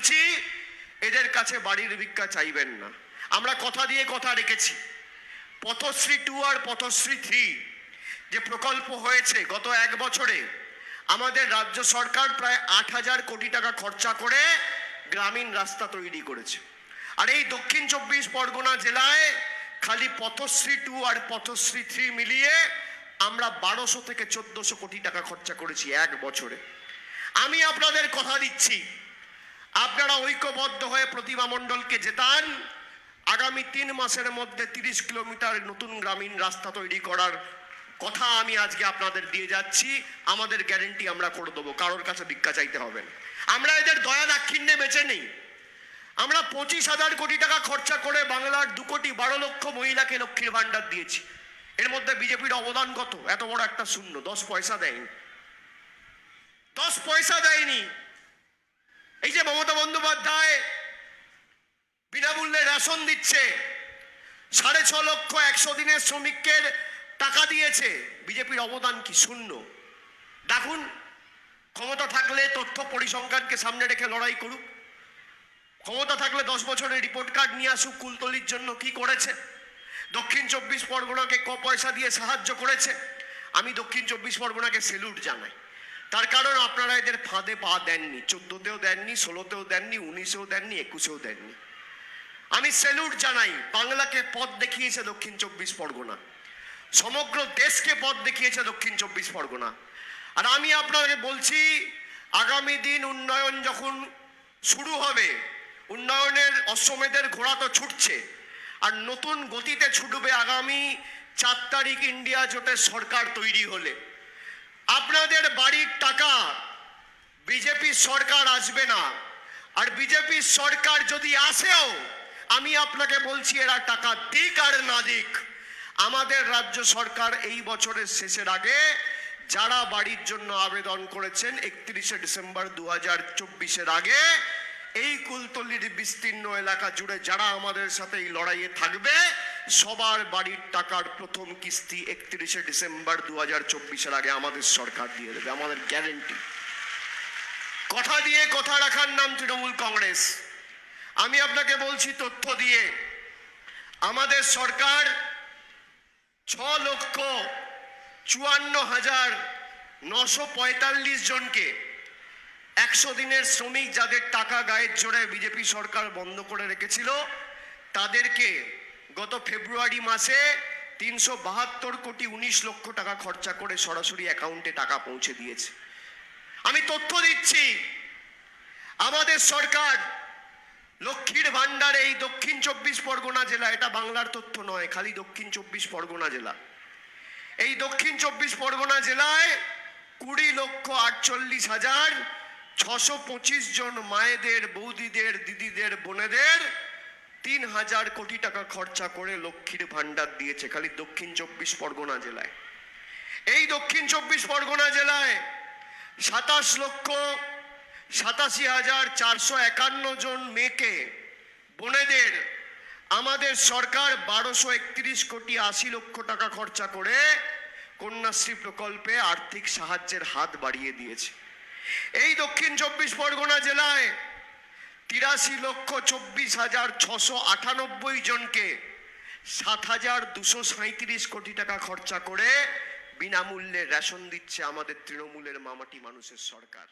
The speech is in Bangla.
বলছি, এদের কাছে বাড়ির ভিক্ষা চাইবেন না। আমরা কথা দিয়ে কথা রেখেছি। পথশ্রী টু আর পথশ্রী থ্রি যে প্রকল্প হয়েছে গত এক বছরে, আমাদের রাজ্য সরকার প্রায় আট হাজার কোটি টাকা খরচা করে গ্রামীণ রাস্তা তৈরি করেছে। আর এই দক্ষিণ চব্বিশ পরগনা জেলায় খালি পথশ্রী টু আর পথশ্রী থ্রি মিলিয়ে আমরা বারোশো থেকে চোদ্দশো কোটি টাকা খরচা করেছি এক বছরে। আমি আপনাদের কথা দিচ্ছি আপনারা ঐক্যবদ্ধ হয়ে প্রতিমা মণ্ডলকে জেতান। আগামী তিন মাসের মধ্যে তিরিশ কিলোমিটার নতুন গ্রামীণ রাস্তা তৈরি করার কথা আমি আজকে আপনাদের দিয়ে যাচ্ছি। আমাদের গ্যারেন্টি আমরা করে দেবো, কারোর কাছে ভিক্ষা চাইতে হবে আমরা এদের দয়া দাক্ষিণ্যে বেঁচে নেই। আমরা পঁচিশ হাজার কোটি টাকা খরচা করে বাংলার দু কোটি বারো লক্ষ মহিলাকে লক্ষ্মীর ভাণ্ডার দিয়েছি। এর মধ্যে বিজেপির অবদান কত? এত বড় একটা শূন্য, দশ পয়সা দেয়নি। দশ পয়সা দেয়নি। এই যে মমতা বন্দ্যোপাধ্যায় বিনামূল্যে রেশন দিচ্ছে, সাড়ে ছ লক্ষ একশো দিনের শ্রমিকদের টাকা দিয়েছে। বিজেপির অবদান কি শূন্য? দেখুন, ক্ষমতা থাকলে তথ্য পরিসংখ্যানকে সামনে রেখে লড়াই করুক। ক্ষমতা থাকলে দশ বছরের রিপোর্ট কার্ড নিয়ে আসুক কুলতলির জন্য কি করেছে। দক্ষিণ চব্বিশ পরগনাকে ক পয়সা দিয়ে সাহায্য করেছে। আমি দক্ষিণ চব্বিশ পরগনাকে সেলুট জানাই। তার কারণ আপনারা এদের ফাঁদে পা দেননি, চোদ্দতেও দেননি, ষোলোতেও দেননি, উনিশেও দেননি, একুশেও দেননি। আমি সেলুট জানাই, বাংলাকে পথ দেখিয়েছে দক্ষিণ চব্বিশ পরগনা। সমগ্র দেশকে পথ দেখিয়েছে দক্ষিণ চব্বিশ পরগনা। আর আমি আপনাকে বলছি, আগামী দিন উন্নয়ন যখন শুরু হবে, উন্নয়নের অশ্বমেধের ঘোড়া তো ছুটছে, আর নতুন গতিতে ছুটবে আগামী চার তারিখ ইন্ডিয়া জোটের সরকার তৈরি হলে। আপনাদের বাড়ির টাকা বিজেপির সরকার আসবে না। আর বিজেপি সরকার যদি আসেও, আমি আপনাকে বলছি এরা টাকা দিক আর না দিক। আমাদের রাজ্য সরকার এই বছরের শেষের আগে যারা বাড়ির জন্য আবেদন করেছেন, একত্রিশে ডিসেম্বর দু হাজার চব্বিশের আগে, এই কুলতলির বিস্তীর্ণ এলাকা জুড়ে যারা আমাদের সাথে এই লড়াইয়ে থাকবে সবার বাড়ির টাকার প্রথম কিস্তি একত্রিশে ডিসেম্বর দু হাজার চব্বিশের আগে আমাদের সরকার দিয়ে দেবে, আমাদের গ্যারেন্টি কথা দিয়ে কথা রাখার নাম তৃণমূল কংগ্রেস। আমি আপনাকে বলছি তথ্য দিয়ে, আমাদের সরকার ছ লক্ষ চুয়ান্ন হাজার নশো পঁয়তাল্লিশ জনকে একশো দিনের শ্রমিক যাদের টাকা গায়ের জোরে বিজেপি সরকার বন্ধ করে রেখেছিল, তাদেরকে গত ফেব্রুয়ারি মাসে তিনশো বাহাত্তর কোটি উনিশ লক্ষ টাকা খরচা করে সরাসরি অ্যাকাউন্টে টাকা পৌঁছে দিয়েছে। আমি তথ্য দিচ্ছি, আমাদের সরকার লক্ষ্মীর ভাণ্ডার এই দক্ষিণ চব্বিশ পরগনা জেলা, এটা বাংলার তথ্য নয়, খালি দক্ষিণ চব্বিশ পরগনা জেলা। এই দক্ষিণ চব্বিশ পরগনা জেলায় কুড়ি লক্ষ আটচল্লিশ হাজার ছশো পঁচিশ জন মায়েদের, বৌদিদের, দিদিদের, বোনেদের তিন হাজার কোটি টাকা খরচা করে লক্ষ্মীর ভাণ্ডার দিয়েছে, খালি দক্ষিণ চব্বিশ পরগনা জেলায়। এই দক্ষিণ চব্বিশ পরগনা জেলায় সাতাশ লক্ষ সাতাশি হাজার চারশো একান্ন জন মেয়েকে, বোনেদের আমাদের সরকার বারোশো একত্রিশ কোটি আশি লক্ষ টাকা খরচা করে কন্যাশ্রী প্রকল্পে আর্থিক সাহায্যের হাত বাড়িয়ে দিয়েছে। এই দক্ষিণ চব্বিশ পরগনা জেলায় তিরাশি লক্ষ চব্বিশ হাজার ছশো আটানব্বই জনকে সাত হাজার দুশো সাঁত্রিশ কোটি টাকা খরচা করে বিনামূল্যে রেশন দিচ্ছে আমাদের তৃণমূলের মামাটি মানুষের সরকার।